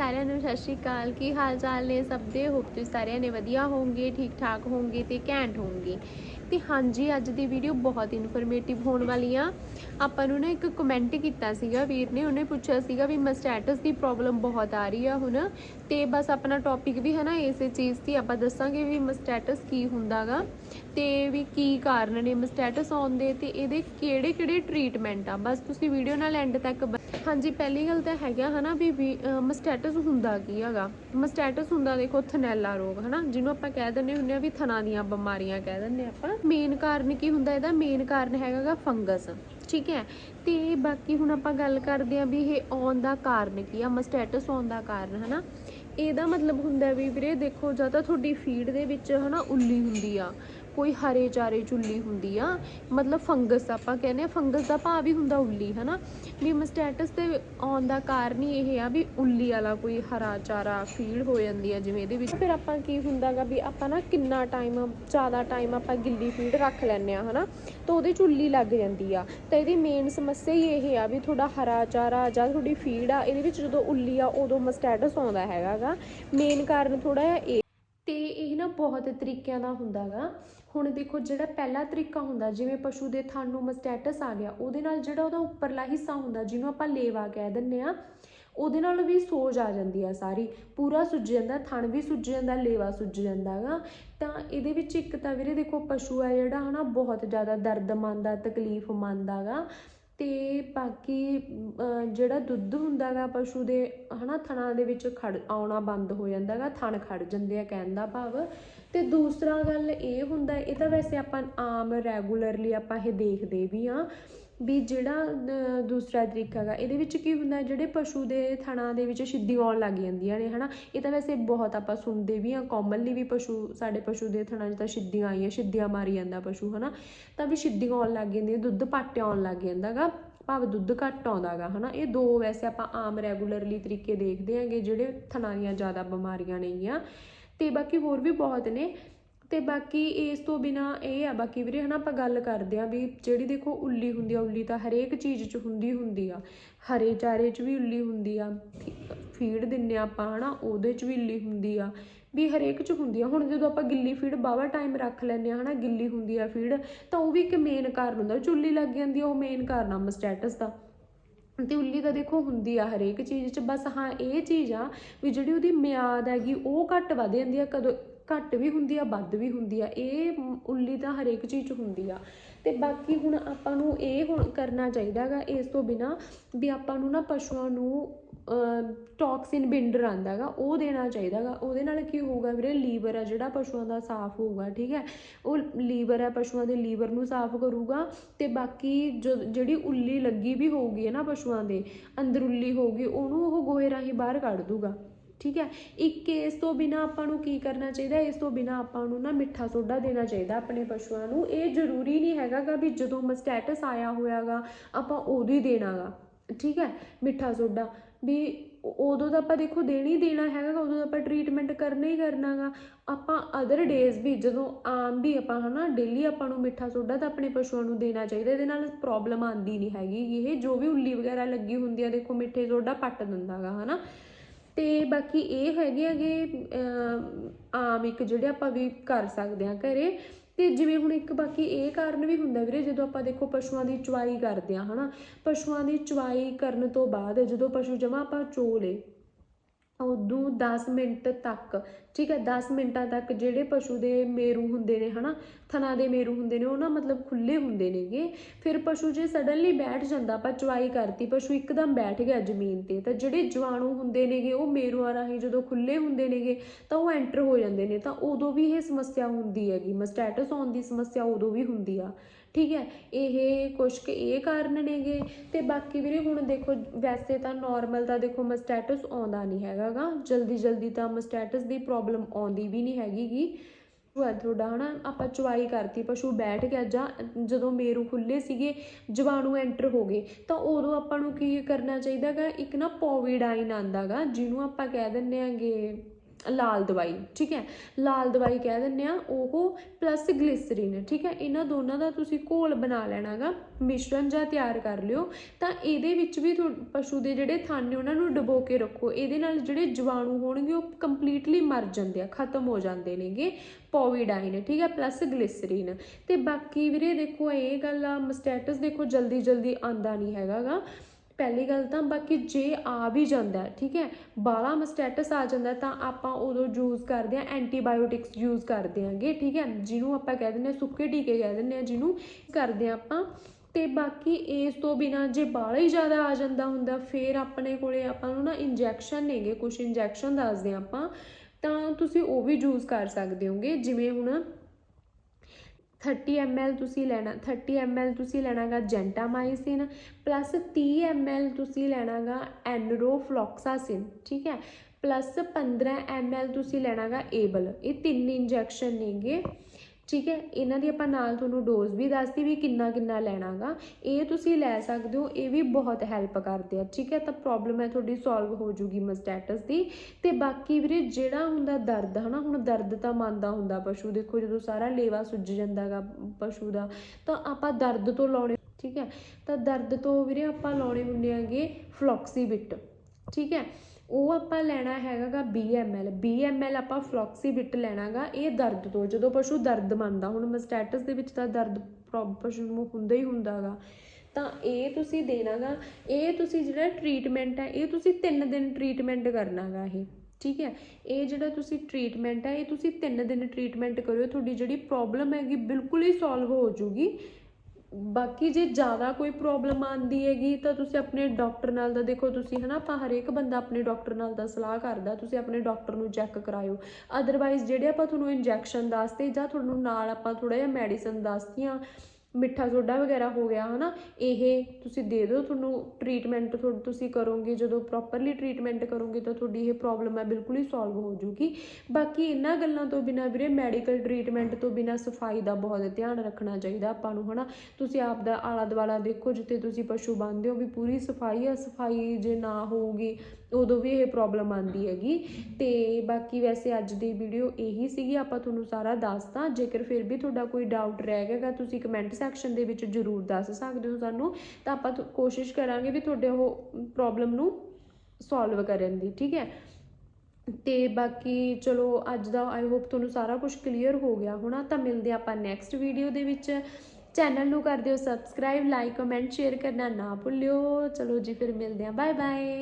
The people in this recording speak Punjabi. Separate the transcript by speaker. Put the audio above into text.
Speaker 1: ਸਾਰਿਆਂ ਨੂੰ ਸਤਿ ਸ਼੍ਰੀ ਅਕਾਲ। ਕੀ ਹਾਲ ਚਾਲ ਨੇ? ਸਭ ਦੇ? ਹੋਪ ਤੁਸੀਂ ਸਾਰਿਆਂ ਨੇ ਵਧੀਆ ਹੋਵੋਗੇ ਠੀਕ ਠਾਕ ਹੋਵੋਗੇ ਤੇ ਘੈਂਟ ਹੋਵੋਗੇ। ਤੇ ਹਾਂਜੀ, ਅੱਜ ਦੀ ਵੀਡੀਓ ਬਹੁਤ ਇਨਫੋਰਮੇਟਿਵ ਹੋਣ ਵਾਲੀ ਆ। ਆਪਾਂ ਨੂੰ ਨਾ ਇੱਕ ਕਮੈਂਟ ਕੀਤਾ ਸੀਗਾ ਵੀਰ ਨੇ, ਉਹਨੇ ਪੁੱਛਿਆ ਸੀਗਾ ਵੀ ਮਸਟੈਟਸ ਦੀ ਪ੍ਰੋਬਲਮ ਬਹੁਤ ਆ ਰਹੀ ਆ ਹੁਣ। ਤੇ ਬਸ ਆਪਣਾ ਟੌਪਿਕ ਵੀ ਹੈ ਨਾ, ਇਸੇ ਚੀਜ਼ ਦੀ ਆਪਾਂ ਦੱਸਾਂਗੇ ਵੀ ਮਸਟੈਟਸ ਕੀ ਹੁੰਦਾਗਾ ਤੇ ਵੀ ਕੀ ਕਾਰਨ ਨੇ ਮਸਟੈਟਸ ਆਉਣ ਦੇ ਤੇ ਇਹਦੇ ਕਿਹੜੇ ਕਿਹੜੇ ਟ੍ਰੀਟਮੈਂਟ ਆ। ਬਸ ਤੁਸੀਂ ਵੀਡੀਓ ਨਾਲ ਐਂਡ ਤੱਕ ਹਾਂਜੀ, ਪਹਿਲੀ ਗੱਲ ਤਾਂ ਹੈਗਾ ਹਨਾ ਵੀ ਮਸਟੈਟਸ ਹੁੰਦਾ ਕੀ ਹੈਗਾ? ਮਸਟੈਟਸ ਹੁੰਦਾ ਦੇਖੋ ਥਨੈਲਾ ਰੋਗ, ਹਨਾ? ਜਿਹਨੂੰ ਆਪਾਂ ਕਹਿ ਦਿੰਦੇ ਹੁੰਦੇ ਆ ਵੀ ਥਣਾ ਦੀਆਂ ਬਿਮਾਰੀਆਂ ਕਹਿ ਦਿੰਦੇ ਆਪਾਂ। ਮੇਨ ਕਾਰਨ ਕੀ ਹੁੰਦਾ ਇਹਦਾ? ਮੇਨ ਕਾਰਨ ਹੈਗਾਗਾ ਫੰਗਸ ਠੀਕ ਹੈ? ਤੇ ਬਾਕੀ ਹੁਣ ਆਪਾਂ ਗੱਲ ਕਰਦੇ ਆ ਵੀ ਇਹ ਆਉਣ ਦਾ ਕਾਰਨ ਕੀ ਆ ਮਸਟੈਟਸ ਆਉਣ ਦਾ ਕਾਰਨ, ਹਨਾ? ਇਹਦਾ ਮਤਲਬ ਹੁੰਦਾ ਵੀ ਵੀਰੇ ਦੇਖੋ, ਜਾਂ ਤਾਂ ਤੁਹਾਡੀ ਫੀਡ ਦੇ ਵਿੱਚ, ਹਨਾ, ਉੱਲੀ ਹੁੰਦੀ ਆ। ਕੋਈ ਹਰੇ ਚਾਰੇ ਚੁੱਲੀ ਹੁੰਦੀ ਆ, ਮਤਲਬ ਫੰਗਸ ਆਪਾਂ ਕਹਿੰਦੇ ਆ, ਫੰਗਸ ਦਾ ਭਾਵ ਹੀ ਹੁੰਦਾ ਉੱਲੀ, ਹਨਾ? ਵੀ ਮਸਟੈਟਸ ਤੇ ਆਉਣ ਦਾ ਕਾਰਨ ਹੀ ਇਹ ਆ ਵੀ ਉੱਲੀ ਵਾਲਾ ਕੋਈ ਹਰਾ ਚਾਰਾ ਫੀਡ ਹੋ ਜਾਂਦੀ ਆ, ਜਿਵੇਂ ਇਹਦੇ ਵਿੱਚ। ਫਿਰ ਆਪਾਂ ਕੀ ਹੁੰਦਾਗਾ ਵੀ ਆਪਾਂ ਨਾ ਕਿੰਨਾ ਟਾਈਮ ਜ਼ਿਆਦਾ ਟਾਈਮ ਆਪਾਂ ਗਿੱਲੀ ਫੀਡ ਰੱਖ ਲੈਂਦੇ ਆ, ਹਨਾ? ਤਾਂ ਉਹਦੇ ਚ ਉੱਲੀ ਲੱਗ ਜਾਂਦੀ ਆ। ਤਾਂ ਇਹਦੀ ਮੇਨ ਸਮੱਸਿਆ ਹੀ ਇਹ ਆ ਵੀ ਤੁਹਾਡਾ ਹਰਾ ਚਾਰਾ ਜਾਂ ਤੁਹਾਡੀ ਫੀਡ ਆ, ਇਹਦੇ ਵਿੱਚ ਜਦੋਂ ਉੱਲੀ ਆ, ਉਦੋਂ ਮਸਟੈਟਸ ਆਉਂਦਾ ਹੈਗਾਗਾ। ਮੇਨ ਕਾਰਨ ਥੋੜਾ ਜਿਹਾ ਇਹ ਬਹੁਤ ਤਰੀਕਿਆਂ ਦਾ ਹੁੰਦਾਗਾ। ਹੁਣ ਦੇਖੋ, ਜਿਹੜਾ ਪਹਿਲਾ ਤਰੀਕਾ ਹੁੰਦਾ, ਜਿਵੇਂ ਪਸ਼ੂ ਦੇ ਥਣ ਨੂੰ ਮਸਟੈਟਸ ਆ ਗਿਆ, ਉਹਦੇ ਨਾਲ ਜਿਹੜਾ ਉਹਦਾ ਉੱਪਰਲਾ ਹਿੱਸਾ ਹੁੰਦਾ, ਜਿਹਨੂੰ ਆਪਾਂ ਲੇਵਾ ਕਹਿ ਦਿੰਨੇ ਆ, ਉਹਦੇ ਨਾਲ ਵੀ ਸੋਜ ਆ ਜਾਂਦੀ ਆ ਸਾਰੀ। ਪੂਰਾ ਸੁੱਜ ਜਾਂਦਾ, ਥਣ ਵੀ ਸੁੱਜ ਜਾਂਦਾ, ਲੇਵਾ ਸੁੱਜ ਜਾਂਦਾਗਾ। ਤਾਂ ਇਹਦੇ ਵਿੱਚ ਇੱਕ ਤਾਂ ਵੀਰੇ ਦੇਖੋ, ਪਸ਼ੂ ਆ ਜਿਹੜਾ ਹਨਾ, ਬਹੁਤ ਜ਼ਿਆਦਾ ਦਰਦ ਮੰਨਦਾ ਤਕਲੀਫ ਮੰਨਦਾਗਾ ਅਤੇ ਬਾਕੀ ਜਿਹੜਾ ਦੁੱਧ ਹੁੰਦਾ ਗਾ ਪਸ਼ੂ ਦੇ ਹੈ ਨਾ ਥਣਾਂ ਦੇ ਵਿੱਚ ਖੜ, ਆਉਣਾ ਬੰਦ ਹੋ ਜਾਂਦਾ ਗਾ, ਥਣ ਖੜ੍ਹ ਜਾਂਦੇ ਆ ਕਹਿਣ ਦਾ ਭਾਵ। ਅਤੇ ਦੂਸਰਾ ਗੱਲ ਇਹ ਹੁੰਦਾ, ਇਹ ਤਾਂ ਵੈਸੇ ਆਪਾਂ ਆਮ ਰੈਗੂਲਰਲੀ ਆਪਾਂ ਇਹ ਦੇਖਦੇ ਵੀ ਹਾਂ ਵੀ ਜਿਹੜਾ ਦੂਸਰਾ ਤਰੀਕਾ ਹੈਗਾ, ਇਹਦੇ ਵਿੱਚ ਕੀ ਹੁੰਦਾ, ਜਿਹੜੇ ਪਸ਼ੂ ਦੇ ਥਣਾਂ ਦੇ ਵਿੱਚ ਛਿੱਦੀ ਆਉਣ ਲੱਗ ਜਾਂਦੀਆਂ ਨੇ, ਹਨਾ? ਇਹ ਤਾਂ ਵੈਸੇ ਬਹੁਤ ਆਪਾਂ ਸੁਣਦੇ ਵੀ ਆ ਕਾਮਨਲੀ ਵੀ ਪਸ਼ੂ, ਸਾਡੇ ਪਸ਼ੂ ਦੇ ਥਣਾਂ 'ਚ ਤਾਂ ਛਿੱਦੀਆਂ ਆਈਆਂ ਛਿੱਦੀਆਂ ਮਾਰੀ ਜਾਂਦਾ ਪਸ਼ੂ, ਹਨਾ? ਤਾਂ ਵੀ ਛਿੱਦੀਆਂ ਆਉਣ ਲੱਗ ਜਾਂਦੀਆਂ, ਦੁੱਧ ਪੱਟ ਆਉਣ ਲੱਗ ਜਾਂਦਾਗਾ, ਭਾਵੇਂ ਦੁੱਧ ਘੱਟ ਆਉਂਦਾਗਾ, ਹਨਾ? ਇਹ ਦੋ ਵੈਸੇ ਆਪਾਂ ਆਮ ਰੈਗੂਲਰਲੀ ਤਰੀਕੇ ਦੇਖਦੇ ਆਂਗੇ ਜਿਹੜੇ ਥਣਾ ਦੀਆਂ ਜ਼ਿਆਦਾ ਬਿਮਾਰੀਆਂ ਨੇਗੀਆਂ। ਤੇ ਬਾਕੀ ਹੋਰ ਵੀ ਬਹੁਤ ਨੇ ਤੇ ਬਾਕੀ ਇਸ ਤੋਂ ਬਿਨਾ ਇਹ ਆ, ਬਾਕੀ ਵੀਰੇ ਹਨਾ ਆਪਾਂ ਗੱਲ ਕਰਦੇ ਆ ਵੀ ਜਿਹੜੀ ਦੇਖੋ ਉੱਲੀ ਹੁੰਦੀ ਆ, ਉੱਲੀ ਤਾਂ ਹਰੇਕ ਚੀਜ਼ 'ਚ ਹੁੰਦੀ ਹੁੰਦੀ ਆ। ਹਰੇ ਚਾਰੇ 'ਚ ਵੀ ਉੱਲੀ ਹੁੰਦੀ ਆ ਫੀਡ ਦਿੰਨੇ ਆ ਆਪਾਂ ਹਨਾ, ਉਹਦੇ 'ਚ ਵੀ ਉੱਲੀ ਹੁੰਦੀ ਆ। ਵੀ ਹਰੇਕ 'ਚ ਹੁੰਦੀ ਆ। ਹੁਣ ਜਦੋਂ ਆਪਾਂ ਗਿੱਲੀ ਫੀਡ ਬਾਵਾ ਟਾਈਮ ਰੱਖ ਲੈਂਦੇ ਆ ਹਨਾ, ਗਿੱਲੀ ਹੁੰਦੀ ਆ ਫੀਡ, ਤਾਂ ਉਹ ਵੀ ਇੱਕ ਮੇਨ ਕਾਰਨ ਹੁੰਦਾ। ਚੁੱਲੀ ਲੱਗ ਜਾਂਦੀ ਆ, ਉਹ ਮੇਨ ਕਾਰਨ ਆ ਮਸਟੈਟਸ ਦਾ। ਤੇ ਉੱਲੀ ਤਾਂ ਦੇਖੋ ਹੁੰਦੀ ਆ ਹਰੇਕ ਚੀਜ਼ 'ਚ। ਬਸ ਹਾਂ, ਇਹ ਚੀਜ਼ ਆ ਵੀ ਜਿਹੜੀ ਉਹਦੀ ਮਿਆਦ ਹੈਗੀ, ਉਹ ਘੱਟ ਵਧ ਜਾਂਦੀ ਆ। ਕਦੋਂ ਘੱਟ ਵੀ ਹੁੰਦੀ ਆ, ਵੱਧ ਵੀ ਹੁੰਦੀ ਆ, ਇਹ ਉੱਲੀ ਤਾਂ ਹਰੇਕ ਚੀਜ਼ 'ਚ ਹੁੰਦੀ ਆ। ਤੇ ਬਾਕੀ ਹੁਣ ਆਪਾਂ ਨੂੰ ਇਹ ਹੁਣ ਕਰਨਾ ਚਾਹੀਦਾਗਾ ਇਸ ਤੋਂ ਬਿਨਾ ਵੀ ਆਪਾਂ ਨੂੰ ਨਾ ਪਸ਼ੂਆਂ ਨੂੰ ਟੌਕਸਿਨ ਬਿੰਡਰ ਆਂਦਾਗਾ ਉਹ ਦੇਣਾ ਚਾਹੀਦਾਗਾ ਉਹਦੇ ਨਾਲ ਕੀ ਹੋਊਗਾ ਵੀਰੇ? ਲੀਵਰ ਆ ਜਿਹੜਾ ਪਸ਼ੂਆਂ ਦਾ ਸਾਫ਼ ਹੋਊਗਾ, ਠੀਕ ਹੈ? ਉਹ ਲੀਵਰ ਹੈ ਪਸ਼ੂਆਂ ਦੇ ਲੀਵਰ ਨੂੰ ਸਾਫ਼ ਕਰੂਗਾ ਤੇ ਬਾਕੀ ਜੋ, ਜਿਹੜੀ ਉੱਲੀ ਲੱਗੀ ਵੀ ਹੋਊਗੀ ਹੈ ਨਾ ਪਸ਼ੂਆਂ ਦੇ, ਅੰਦਰ ਉੱਲੀ ਹੋਊਗੀ, ਉਹਨੂੰ ਉਹ ਗੋਹੇ ਰਾਹੀਂ ਬਾਹਰ ਕੱਢ ਦੂਗਾ। ਠੀਕ ਹੈ? ਇੱਕ ਇਸ ਤੋਂ ਬਿਨਾ ਆਪਾਂ ਨੂੰ ਕੀ ਕਰਨਾ ਚਾਹੀਦਾ? ਇਸ ਤੋਂ ਬਿਨਾ ਆਪਾਂ ਨੂੰ ਨਾ ਮਿੱਠਾ ਸੋਡਾ ਦੇਣਾ ਚਾਹੀਦਾ ਆਪਣੇ ਪਸ਼ੂਆਂ ਨੂੰ। ਇਹ ਜ਼ਰੂਰੀ ਨਹੀਂ ਹੈਗਾਗਾ ਵੀ ਜਦੋਂ ਮਸਟੈਟਸ ਆਇਆ ਹੋਇਆਗਾ ਆਪਾਂ ਉਦੋਂ ਹੀ ਦੇਣਾਗਾ। ਠੀਕ ਹੈ? ਮਿੱਠਾ ਸੋਡਾ। ਵੀ ਉਦੋਂ ਤਾਂ ਆਪਾਂ ਦੇਖੋ ਦੇਣਾ ਹੀ ਦੇਣਾ ਹੈਗਾ ਗਾ, ਉਦੋਂ ਤਾਂ ਆਪਾਂ ਟ੍ਰੀਟਮੈਂਟ ਕਰਨਾ ਹੀ ਕਰਨਾਗਾ। ਆਪਾਂ ਅਦਰ ਡੇਜ਼ ਵੀ ਜਦੋਂ ਆਮ ਵੀ ਆਪਾਂ ਹਨਾ ਡੇਲੀ ਆਪਾਂ ਨੂੰ ਮਿੱਠਾ ਸੋਡਾ ਤਾਂ ਆਪਣੇ ਪਸ਼ੂਆਂ ਨੂੰ ਦੇਣਾ ਚਾਹੀਦਾ। ਇਹਦੇ ਨਾਲ ਪ੍ਰੋਬਲਮ ਆਂਦੀ ਨਹੀਂ ਹੈਗੀ। ਇਹ ਜੋ ਵੀ ਉੱਲੀ ਵਗੈਰਾ ਲੱਗੀ ਹੁੰਦੀ ਆ ਦੇਖੋ ਮਿੱਠੇ ਸੋਡਾ ਪੱਟ ਦਿੰਦਾਗਾ ਹਨਾ? ਤੇ ਬਾਕੀ ਇਹ ਹੈਗੇ ਹੈਗੇ ਆਮ ਇੱਕ ਜਿਹੜੇ ਆਪਾਂ ਵੀ ਕਰ ਸਕਦੇ ਹਾਂ ਘਰੇ। ਤੇ ਜਿਵੇਂ ਹੁਣ ਇੱਕ ਬਾਕੀ ਇਹ ਕਾਰਨ ਵੀ ਹੁੰਦਾ ਵੀਰੇ, ਜਦੋਂ ਆਪਾਂ ਦੇਖੋ ਪਸ਼ੂਆਂ ਦੀ ਚਵਾਈ ਕਰਦੇ ਆ ਹਨਾ। ਪਸ਼ੂਆਂ ਦੀ ਚਵਾਈ ਕਰਨ ਤੋਂ ਬਾਅਦ ਜਦੋਂ ਪਸ਼ੂ ਜਮਾ ਆਪਾਂ ਚੋ ਲੇ ਉਦੋਂ 10 ਮਿੰਟ ਤੱਕ ਠੀਕ ਹੈ 10 ਮਿੰਟਾਂ ਤੱਕ ਜਿਹੜੇ ਪਸ਼ੂ ਦੇ ਮੇਰੂ ਹੁੰਦੇ ਨੇ, ਹਨਾ, ਥਣਾ ਦੇ ਮੇਰੂ ਹੁੰਦੇ ਨੇ, ਉਹ ਨਾ ਮਤਲਬ ਖੁੱਲੇ ਹੁੰਦੇ ਨੇਗੇ। ਫਿਰ ਪਸ਼ੂ ਜੇ ਸਡਨਲੀ ਬੈਠ ਜਾਂਦਾ, ਆਪਾਂ ਚਵਾਈ ਕਰਤੀ, ਪਸ਼ੂ ਇੱਕਦਮ ਬੈਠ ਗਿਆ ਜ਼ਮੀਨ ਤੇ, ਤਾਂ ਜਿਹੜੇ ਜਵਾਣੂ ਹੁੰਦੇ ਨੇਗੇ, ਉਹ ਮੇਰੂਆਂ ਰਾਹੀਂ ਜਦੋਂ ਖੁੱਲੇ ਹੁੰਦੇ ਨੇਗੇ, ਤਾਂ ਉਹ ਐਂਟਰ ਹੋ ਜਾਂਦੇ ਨੇ, ਤਾਂ ਉਦੋਂ ਵੀ ਇਹ ਸਮੱਸਿਆ ਹੁੰਦੀ ਹੈਗੀ ਮਸਟੈਟਸ ਆਉਣ ਦੀ ਸਮੱਸਿਆ ਉਦੋਂ ਵੀ ਹੁੰਦੀ ਆ। ਠੀਕ ਹੈ, ਇਹ ਕੁਛ ਕੁ ਇਹ ਕਾਰਨ ਨੇਗੇ, ਤੇ ਬਾਕੀ ਵੀਰੇ ਹੁਣ ਦੇਖੋ, ਵੈਸੇ ਤਾਂ ਨਾਰਮਲ ਤਾਂ ਦੇਖੋ ਮਸਟੈਟਸ ਆਉਂਦਾ ਨਹੀਂ ਹੈਗਾਗਾ ਜਲਦੀ ਜਲਦੀ ਤਾਂ ਮਸਟੈਟਸ ਦੀ ਪ੍ਰੋਬਲਮ ਪ੍ਰੋਬਲਮ ਆਉਂਦੀ ਵੀ ਨਹੀਂ ਹੈਗੀਗੀ ਹੋਇਆ ਤੁਹਾਡਾ ਹਨਾ, ਆਪਾਂ ਚਵਾਈ ਕਰਤੀ, ਪਸ਼ੂ ਬੈਠ ਗਿਆ ਜਾਂ ਜਦੋਂ ਮੇਰੂ ਖੁੱਲੇ ਸੀਗੇ, ਜਵਾਣੂ ਐਂਟਰ ਹੋ ਗਏ, ਤਾਂ ਉਦੋਂ ਆਪਾਂ ਨੂੰ ਕੀ ਕਰਨਾ ਚਾਹੀਦਾਗਾ ਇੱਕ ਨਾ ਪੋਵੀਡਾਈਨ ਆਂਦਾਗਾ ਜਿਹਨੂੰ ਆਪਾਂ ਕਹਿ ਦਿੰਦੇ ਆਂਗੇ ਲਾਲ ਦਵਾਈ, ਠੀਕ ਹੈ? ਲਾਲ ਦਵਾਈ ਕਹਿ ਦਿੰਦੇ ਆ ਉਹ ਪਲੱਸ ਗਲਿਸਰੀਨ ਠੀਕ ਹੈ? ਇਹਨਾਂ ਦੋਨਾਂ ਦਾ ਤੁਸੀਂ ਘੋਲ ਬਣਾ ਲੈਣਾਗਾ ਮਿਸ਼ਰਣ ਜਾਂ ਤਿਆਰ ਕਰ ਲਿਓ, ਤਾਂ ਇਹਦੇ ਵਿੱਚ ਵੀ ਤੁਹਾ- ਪਸ਼ੂ ਦੇ ਜਿਹੜੇ ਥਣ ਨੇ ਉਹਨਾਂ ਨੂੰ ਡਬੋ ਕੇ ਰੱਖੋ, ਇਹਦੇ ਨਾਲ ਜਿਹੜੇ ਜੀਵਾਣੂ ਹੋਣਗੇ ਉਹ ਕੰਪਲੀਟਲੀ ਮਰ ਜਾਂਦੇ ਆ, ਖਤਮ ਹੋ ਜਾਂਦੇ ਨੇਗੇ ਪੋਵੀਡਾਈਨ ਠੀਕ ਹੈ? ਪਲੱਸ ਗਲਿਸਰੀਨ ਤੇ ਬਾਕੀ ਵੀਰੇ ਦੇਖੋ, ਇਹ ਗੱਲ ਆ ਮਸਟੈਟਸ ਦੇਖੋ ਜਲਦੀ ਜਲਦੀ ਆਂਦਾ ਨਹੀਂ ਹੈਗਾਗਾ ਪਹਿਲੀ ਗੱਲ ਤਾਂ ਬਾਕੀ ਜੇ ਆ ਵੀ ਜਾਂਦਾ, ਠੀਕ ਹੈ, ਬਾਲਾ ਮਸਟੈਟਸ ਆ ਜਾਂਦਾ ਤਾਂ ਆਪਾਂ ਉਦੋਂ ਯੂਜ਼ ਕਰਦੇ ਆ ਐਂਟੀਬਾਇਓਟਿਕਸ ਯੂਜ਼ ਕਰਦੇ ਆਂਗੇ ਠੀਕ ਹੈ, ਜਿਹਨੂੰ ਆਪਾਂ ਕਹਿ ਦਿੰਦੇ ਆ ਸੁੱਕੇ ਟੀਕੇ ਕਹਿ ਦਿੰਦੇ ਆ ਜਿਹਨੂੰ ਕਰਦੇ ਆ ਆਪਾਂ। ਤੇ ਬਾਕੀ ਇਸ ਤੋਂ ਬਿਨਾ ਜੇ ਬਾਲਾ ਹੀ ਜ਼ਿਆਦਾ ਆ ਜਾਂਦਾ ਹੁੰਦਾ, ਫਿਰ ਆਪਣੇ ਕੋਲੇ ਆਪਾਂ ਨੂੰ ਨਾ ਇੰਜੈਕਸ਼ਨ ਨੇਗੇ ਕੁਝ ਇੰਜੈਕਸ਼ਨ ਦੱਸਦੇ ਆ ਆਪਾਂ, ਤਾਂ ਤੁਸੀਂ ਉਹ ਵੀ ਯੂਜ਼ ਕਰ ਸਕਦੇ ਹੋਗੇ, ਜਿਵੇਂ ਹੁਣ 30 ml ਤੁਸੀਂ ਲੈਣਾ 30 ml ਤੁਸੀਂ ਲੈਣਾਗਾ ਜੈਂਟਾਮਾਈਸਿਨ, ਪਲੱਸ 30 ml ਤੁਸੀਂ ਲੈਣਾਗਾ ਐਨਰੋਫਲੋਕਸਾਸਿਨ, ਠੀਕ ਹੈ? ਪਲੱਸ 15 ml ਤੁਸੀਂ ਲੈਣਾਗਾ ਏਬਲ, ਇਹ ਤਿੰਨ ਇੰਜੈਕਸ਼ਨ ਨੇਗੇ। ਠੀਕ ਹੈ, ਇਹਨਾਂ ਦੀ ਆਪਾਂ ਨਾਲ ਤੁਹਾਨੂੰ ਡੋਜ਼ ਵੀ ਦੱਸਦੀ ਵੀ ਕਿੰਨਾ ਕਿੰਨਾ ਲੈਣਾਗਾ। ਇਹ ਤੁਸੀਂ ਲੈ ਸਕਦੇ ਹੋ, ਇਹ ਵੀ ਬਹੁਤ ਹੈਲਪ ਕਰਦੇ ਆ, ਠੀਕ ਹੈ, ਤਾਂ ਪ੍ਰੋਬਲਮ ਹੈ ਤੁਹਾਡੀ ਸੋਲਵ ਹੋ ਜੂਗੀ ਮਸਟੈਟਸ ਦੀ। ਤੇ ਬਾਕੀ ਵੀਰੇ, ਜਿਹੜਾ ਹੁੰਦਾ ਦਰਦ, ਹਨਾ, ਹੁਣ ਦਰਦ ਤਾਂ ਮੰਨਦਾ ਹੁੰਦਾ ਪਸ਼ੂ, ਦੇਖੋ ਜਦੋਂ ਸਾਰਾ ਲੇਵਾ ਸੁੱਜ ਜਾਂਦਾਗਾ ਪਸ਼ੂ ਦਾ, ਤਾਂ ਆਪਾਂ ਦਰਦ ਤੋਂ ਲਾਉਣੇ, ਠੀਕ ਹੈ, ਤਾਂ ਦਰਦ ਤੋਂ ਵੀਰੇ ਆਪਾਂ ਲਾਉਣੇ ਹੁੰਦੇ ਆਗੇ ਫਲੋਕਸੀਬਿਟ, ਠੀਕ ਹੈ ਉਹ ਆਪਾਂ ਲੈਣਾ ਹੈਗਾਗਾ 20 ml 20 ml ਆਪਾਂ ਫਲੋਕਸੀਬਿਟ ਲੈਣਾਗਾ, ਇਹ ਦਰਦ ਤੋਂ, ਜਦੋਂ ਪਸ਼ੂ ਦਰਦ ਮੰਨਦਾ, ਹੁਣ ਮਸਟੈਟਸ ਦੇ ਵਿੱਚ ਤਾਂ ਦਰਦ ਪ੍ਰੋਬ- ਪਸ਼ੂ ਨੂੰ ਹੁੰਦਾ ਹੀ ਹੁੰਦਾਗਾ, ਤਾਂ ਇਹ ਤੁਸੀਂ ਦੇਣਾਗਾ, ਇਹ ਤੁਸੀਂ ਜਿਹੜਾ ਟ੍ਰੀਟਮੈਂਟ ਹੈ, ਇਹ ਤੁਸੀਂ 3 ਦਿਨ ਟ੍ਰੀਟਮੈਂਟ ਕਰਨਾਗਾ ਇਹ, ਠੀਕ ਹੈ? ਇਹ ਜਿਹੜਾ ਤੁਸੀਂ ਟ੍ਰੀਟਮੈਂਟ ਹੈ, ਇਹ ਤੁਸੀਂ 3 ਦਿਨ ਟ੍ਰੀਟਮੈਂਟ ਕਰਿਓ, ਤੁਹਾਡੀ ਜਿਹੜੀ ਪ੍ਰੋਬਲਮ ਹੈਗੀ ਬਿਲਕੁਲ ਹੀ ਸੋਲਵ ਹੋ ਜੂਗੀ ਬਾਕੀ ਜੇ ਜ਼ਿਆਦਾ ਕੋਈ ਪ੍ਰੋਬਲਮ ਆਂਦੀ ਹੈਗੀ ਤਾਂ ਤੁਸੀਂ ਆਪਣੇ ਡਾਕਟਰ ਨਾਲ ਦਾ ਦੇਖੋ ਤੁਸੀਂ ਹਨਾ, ਆਪਾਂ ਹਰੇਕ ਬੰਦਾ ਆਪਣੇ ਡਾਕਟਰ ਨਾਲ ਦਾ ਸਲਾਹ ਕਰਦਾ, ਤੁਸੀਂ ਆਪਣੇ ਡਾਕਟਰ ਨੂੰ ਚੈੱਕ ਕਰਾਇਓ। ਅਦਰਵਾਈਜ਼ ਜਿਹੜੇ ਆਪਾਂ ਤੁਹਾਨੂੰ ਇੰਜੈਕਸ਼ਨ ਦੱਸਦੇ ਜਾਂ ਤੁਹਾਨੂੰ ਨਾਲ ਆਪਾਂ ਥੋੜਾ ਜਿਹਾ ਮੈਡੀਸਨ ਦੱਸਤੀਆਂ ਮਿੱਠਾ ਸੋਡਾ ਵਗੈਰਾ ਹੋ ਗਿਆ, ਹਨਾ, ਇਹ ਤੁਸੀਂ ਦੇ ਦਿਓ ਤੁਹਾਨੂੰ ਟ੍ਰੀਟਮੈਂਟ ਤੁਸੀਂ ਕਰੋਗੇ, ਜਦੋਂ ਪ੍ਰੋਪਰਲੀ ਟ੍ਰੀਟਮੈਂਟ ਕਰੋਗੇ ਤਾਂ ਤੁਹਾਡੀ ਇਹ ਪ੍ਰੋਬਲਮ ਹੈ, ਬਿਲਕੁਲ ਹੀ ਸੋਲਵ ਹੋ ਜੂਗੀ। ਬਾਕੀ ਇਹਨਾਂ ਗੱਲਾਂ ਤੋਂ ਬਿਨਾ ਵੀਰੇ ਮੈਡੀਕਲ ਟ੍ਰੀਟਮੈਂਟ ਤੋਂ ਬਿਨਾ ਸਫ਼ਾਈ ਦਾ ਬਹੁਤ ਧਿਆਨ ਰੱਖਣਾ ਚਾਹੀਦਾ ਆਪਾਂ ਨੂੰ, ਹਨਾ। ਤੁਸੀਂ ਆਪ ਦਾ ਆਲਾ ਦੁਆਲਾ ਦੇਖੋ, ਜਿੱਥੇ ਤੁਸੀਂ ਪਸ਼ੂ ਬੰਨ੍ਹਦੇ ਹੋ, ਵੀ ਪੂਰੀ ਸਫ਼ਾਈ ਆ, ਸਫ਼ਾਈ ਜੇ ਨਾ ਹੋਊਗੀ ਉਦੋਂ ਵੀ ਇਹ ਪ੍ਰੋਬਲਮ ਆਂਦੀ ਹੈਗੀ। ਤੇ ਬਾਕੀ ਵੈਸੇ ਅੱਜ ਦੀ ਵੀਡੀਓ ਇਹੀ ਸੀਗੀ, ਆਪਾਂ ਤੁਹਾਨੂੰ ਸਾਰਾ ਦੱਸਤਾ। ਜੇਕਰ ਫਿਰ ਵੀ ਤੁਹਾਡਾ ਕੋਈ ਡਾਊਟ ਰਹਿ ਗਿਆਗਾ ਤੁਸੀਂ ਕਮੈਂਟ ਸੈਕਸ਼ਨ ਦੇ ਵਿੱਚ ਜਰੂਰ ਦੱਸ ਸਕਦੇ ਹੋ ਸਾਨੂੰ। ਤਾਂ ਆਪਾਂ ਕੋਸ਼ਿਸ਼ ਕਰਾਂਗੇ ਵੀ ਤੁਹਾਡੇ ਉਹ ਪ੍ਰੋਬਲਮ ਨੂੰ ਸੋਲਵ ਕਰਨ ਦੀ, ਠੀਕ ਹੈ? ਤੇ ਬਾਕੀ ਚਲੋ, ਅੱਜ ਦਾ ਆਈ ਹੋਪ ਤੁਹਾਨੂੰ ਸਾਰਾ ਕੁਝ ਕਲੀਅਰ ਹੋ ਗਿਆ ਹੋਣਾ। ਤਾਂ ਮਿਲਦੇ ਆਪਾਂ ਨੈਕਸਟ ਵੀਡੀਓ ਦੇ ਵਿੱਚ। ਚੈਨਲ ਨੂੰ ਕਰ ਦਿਓ ਸਬਸਕ੍ਰਾਈਬ ਲਾਈਕ ਕਮੈਂਟ ਸ਼ੇਅਰ ਕਰਨਾ ਨਾ ਭੁੱਲਿਓ। ਚਲੋ ਜੀ, ਫਿਰ ਮਿਲਦੇ ਆ ਬਾਏ ਬਾਏ